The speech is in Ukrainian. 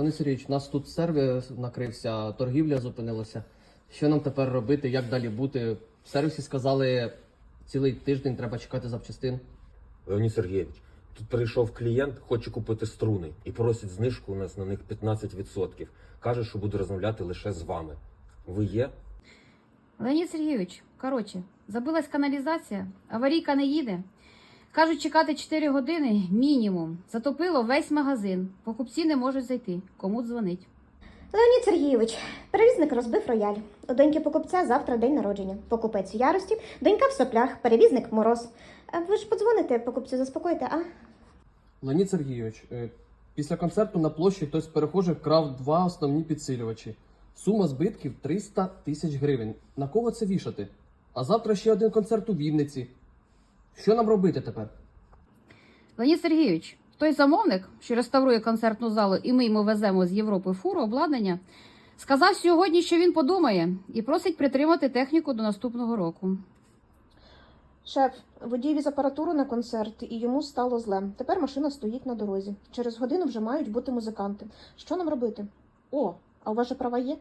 Леонід Сергійович, у нас тут сервіс накрився, торгівля зупинилася. Що нам тепер робити, як далі бути? В сервісі сказали, цілий тиждень треба чекати запчастин. Леонід Сергійович, тут прийшов клієнт, хоче купити струни і просить знижку у нас на них 15%. Каже, що буде розмовляти лише з вами. Ви є? Леонід Сергійович, коротше, забилась каналізація, аварійка не їде. Кажуть, чекати 4 години мінімум. Затопило весь магазин. Покупці не можуть зайти. Кому дзвонить? Леонід Сергійович, перевізник розбив рояль. У доньки покупця завтра день народження. Покупець в ярості, донька в соплях, перевізник мороз. А ви ж подзвоните покупцю, заспокойте, а? Леонід Сергійович, е, після концерту на площі хтось з перехожих вкрав два основні підсилювачі. Сума збитків 300 тисяч гривень. На кого це вішати? А завтра ще один концерт у Вінниці. Що нам робити тепер? Леонід Сергійович, той замовник, що реставрує концертну залу, і ми йому веземо з Європи фуру обладнання, сказав сьогодні, що він подумає, і просить притримати техніку до наступного року. Шеф, водій віз апаратуру на концерт, і йому стало зле. Тепер машина стоїть на дорозі. Через годину вже мають бути музиканти. Що нам робити? О, а у вас же права є?